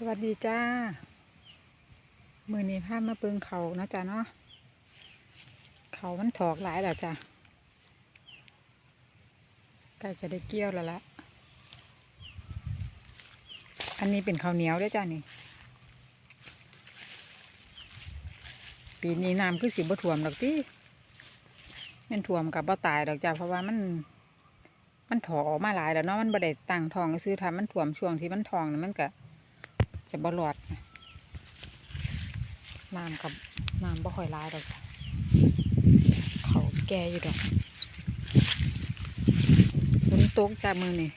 สวัสดีจ้า มือนี้พามาเปิงเขานะจ๊ะเนาะเขามันถอกหลายแล้วจ้ะใกล้จะได้เกี่ยวแล้วละอันนี้เป็นข้าวเหนียวด้วยจ้ะนี่ ปีนี้น้ำคือสีบ่ท่วมดอกติแมันท่วมกับบ่ตายดอกจ้ะเพราะว่ามัน มันถอออกมาหลายแล้วเนาะมันบ่ได้ตั้งทองซื้อทำมันท่วมช่วงที่มันทองน่ะมันก็ จะบรอดนะน้ำกับน้ำบ่ค่อยร้ายดอกเขาแก่อยู่ดอกฝนตกจากมือนี่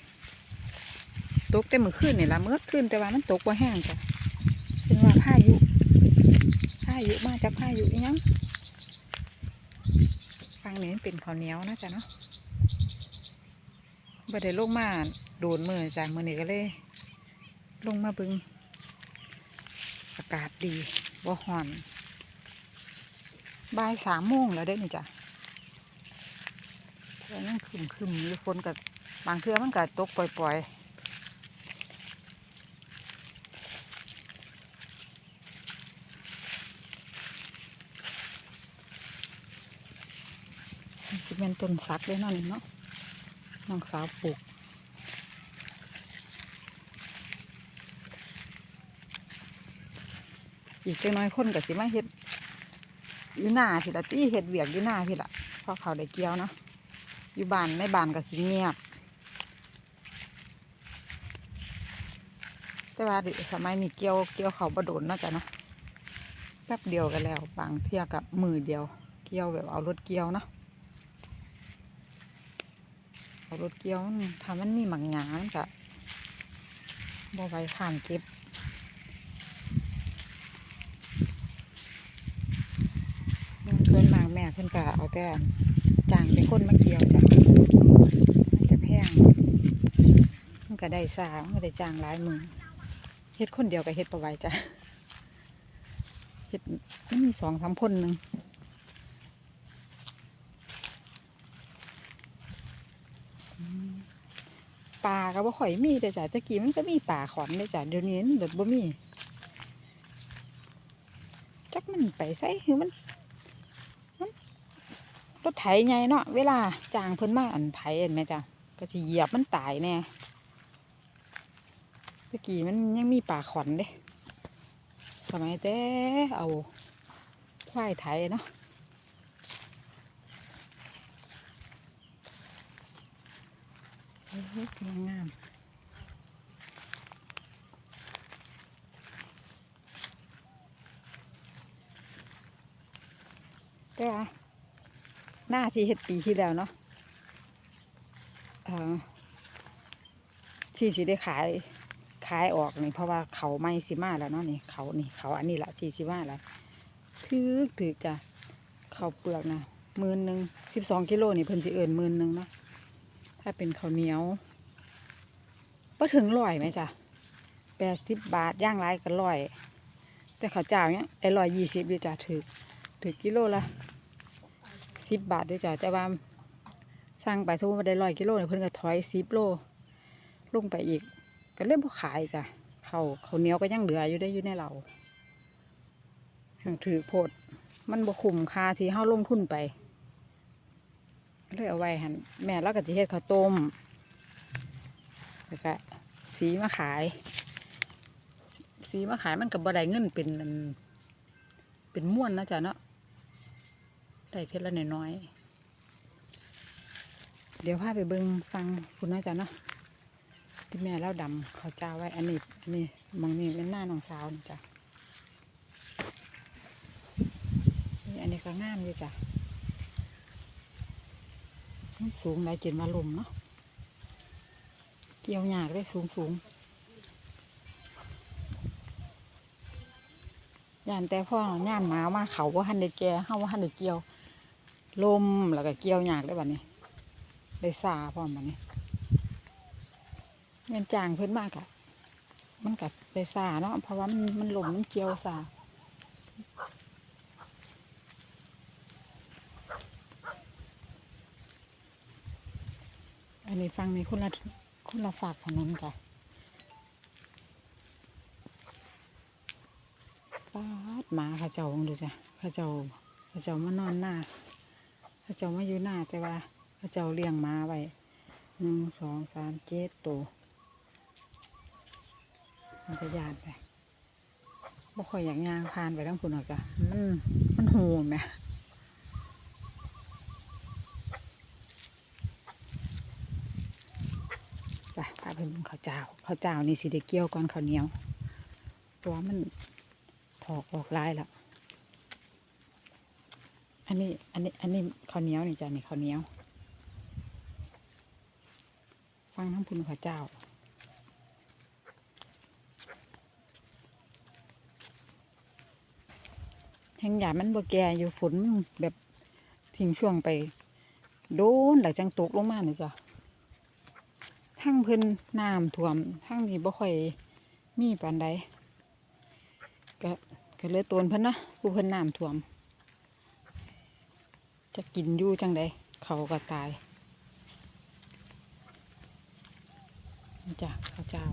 ตกแต่มือขึ้นนี่ละเมื่อขึ้นแต่ว่ามันตกว่าแห้งจ้ะเป็นว่าพายุพายุมาจากพายุยังฟังนี้มันเป็นข้าวเหนียวนะจ๊ะเนาะบ่ได้ลงมาโดนมือจ้ะมือนี่ก็เลย ลงมาบึง อากาศดีบ่ฮ้อนบ่ายสามโมงแล้วได้นี่จ้ะแต่ยังคึมคึมๆอยู่ฝนกับบางเทื่อมันก็ตกปล่อยๆสิเป็นต้นสักเลยนาะนี่เนาะน้องสาวปลูก อีกจังน้อยคนกับสิมาเฮ็ดอยู่หน้าพี่ละตี้เฮ็ดเวียกอยู่หน้าพี่ละเพราะเขาได้เกี่ยวเนาะอยู่บ้านในบ้านกับสิเงียบ แต่ว่าสมัยนี้เกี่ยวเกี่ยวเขาบ่โดนเนาะจ้ะเนาะแป๊บเดียวกันแล้วบางเที่ยกับมือเดียว เกี่ยวแบบเอารถเกี่ยวเนาะเอารถเกี่ยวทำมันมีหมักหยามันก็บ่ไว้ข้างเก็บ ส่วนมากแม่เพิ่นก็เอาแต่จ้างเป็นคนมาเกี่ยวจ้ะมันจะแพงมันก็ได้สามันก็ได้จ้างหลายมือเฮ็ดคนเดียวก็เฮ็ดประไหวจ้ะเฮ็ดมันมีสองสามคนหนึ่งปลาก็บ่ค่อยมีแต่จ้ะตะกี้มันก็มีปลาขอนเลยจ้ะเดี๋ยวนี้มันเบิดบ่มีจักมันไปไสคือมัน รถไถไงเนาะเวลาจ้างเพิ่นมาอันไถเห็นไหมจ้ะก็จะเหยียบมันตายแน่เมื่อกี้มันยังมีป่าขอนเด้สมัยแต่เอาควายไถเนาะงามงามแต่ว่า หน้าที่เฮ็ดปีที่แล้วเนาะที่สิได้ขายขายออกนี่เพราะว่าเขาไม่สิมาแล้วเนาะนี่เขานี่เขาอันนี้ละที่สิมาแล้วถือถือจ้ะเขาเปลือกนะหมื่นหนึ่งสิบสองกิโลนี่เพิ่นสิเอิญหมื่นหนึ่งเนาะถ้าเป็นข้าวเหนียวก็ถึงร้อยไหมจ้ะแปดสิบบาทย่างไรก็ร้อย แต่ข้าวเจ้าเนี้ยไอ้ร้อยยี่สิบอยู่จ้ะถือถือกิโลละ สิบบาทด้วยจ้ะแต่ว่าสั่งไปสมมติว่าได้ร้อยกิโลเนี่ยเพิ่นก็ถอยสิบโลลงไปอีก ก็เริ่มขายจ้ะเขาเขาเหนียวก็ยังเหลืออยู่ได้อยู่ในเราถือโพดมันบ่คุ้มค่าที่เฮาลงทุนไปเลยเอาไว้หันแม่เราก็จะเฮ็ดข้าวต้มแล้วก็สีมาขาย สีมาขายมันก็บ่ได้เงินเป็นเป็นม้วนนะจ๊ะเนาะ ได้เทละน้อยๆเดี๋ยวพาไปเบิงฟังคุณน้าจะเนาะที่แม่เล่าดำเขาจ้าไว้ อันนี้อันนี้มองนี่เป็นหน้าน้องสาวนี่จ้ะนี่อันนี้ก็งามอยู่จ้ะมันสูงหลายเจนมาลมเนาะเกี่ยวหยากได้สูงสูงยานแต่พ่อย่านหนาวมาเขาว่าหันได้แก่เฮาว่าหันได้เกี่ยว ลมแล้วก็เกี่ยวหยากได้บัดนี้ ได้ซาพร้อมบัดนี้เงินจางเพิ่นมากอะมันก็ได้ซาเนาะเพราะว่ามันมันลมมันเกี่ยวซาอันนี้ฟังนี้คุณละคุณละฝากถนนจ้ะหมาเขาเจ้าของดูจ้ะเขาเจ้าเขาเจ้ามานอนหน้า เขาเจ้ามาอยู่หน้าแต่ว่าเขาเจ้าเลี้ยงมาไว้หนึ่งสองสามเจ็ดตัวมันจะยานไปบ่ค่อยอยากย่างผ่านไปทั้งคุณหรอกจ้ะมันมันโหมไหมไปพาไปเบิ่งข้าวเจ้าข้าวเจ้านี่สิได้เกี่ยวก่อนข้าวเหนียว ตัวมันถอกออกลายแล้ว อันนี้ อันนี้ อันนี้ข้าวเหนียวนี่จ้ะนี่ข้าวเหนียว ฟังทั้งพุนข้าเจ้า แห่งหยามันบ่แก่อยู่ฝนแบบทิ้งช่วงไปโดนหลังจังตกลงมาเนี่ยจ้ะทั้งเพิ่นน้ำท่วมทั้งนี้บ่ค่อยมีปานใดก็ก็เลยตวนเพิ่นเนาะผู้เพิ่นน้ำท่วม จะกินยู่จังใดเขาก็ตายนี่จ้ะข้าวเจ้า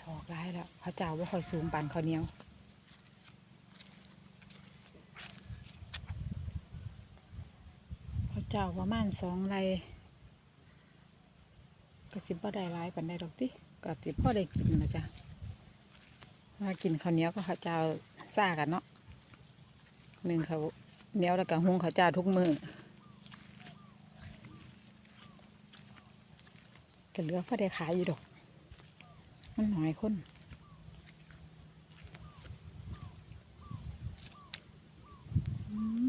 ถอกร้ายแล้วข้าวเจ้าว่าคอยสูงปานข้าวเหนียวข้าวเจ้าประมาณสองไรก็สิบ่ได้หลายปานใดดอกติก็สิบพ่อได้กินนะจ๊ะ ว่ากินข้าวเหนียวก็ข้าวเจ้าซ่ากันเนาะหนึ่งเขาวเหนียวแล้วก็หุงข้าวเจ้าทุกมือก็เหลือพอได้ขายอยู่ดอก มันหน้อยคนอืม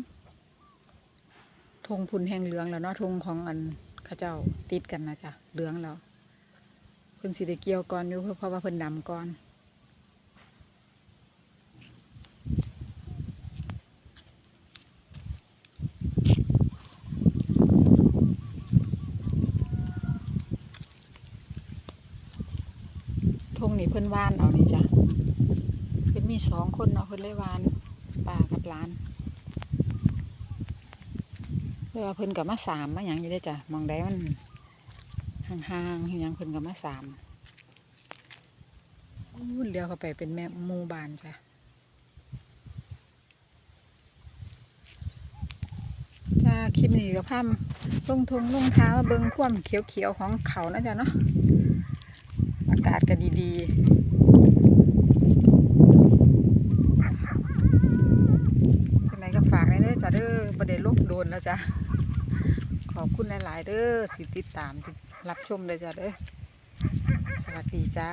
ธงพุนแห่งเหลืองแล้วเนาะธงของอันข้าเจ้าติดกันนะจ๊ะเหลืองแล้วเพิ่นสิได้เกี่ยวก่อนอยู่เพราะเพราะว่าเพิ่นดำก่อนธง นี่เพิ่นว่านเอานี่จ้ะเพิ่นมีสองคนเนาะเพิ่นเลยวานป้ากับหลานแต่ว่าเพิ่นกับมาสามมาหยังอยู่ได้จ้ะมองใดมันห่างๆอหยังเพิ่นกับมาสามอู้เลี้ยวเข้าไปเป็นแม่มูบานจ้ะจ้าคลิปนี้ก็พามลงทงลงเท้าเบิ่งความเขียวๆของเขานะจ๊ะเนาะากาศก็ดีๆจังไดก็ฝากไว้เด้อจ้ะเด้อประเด้ลบโดนแล้วจ้ะขอบคุณหลายๆเด้อที่ติดตามที่รับชมเลยจ้ะเด้อสวัสดีจ้า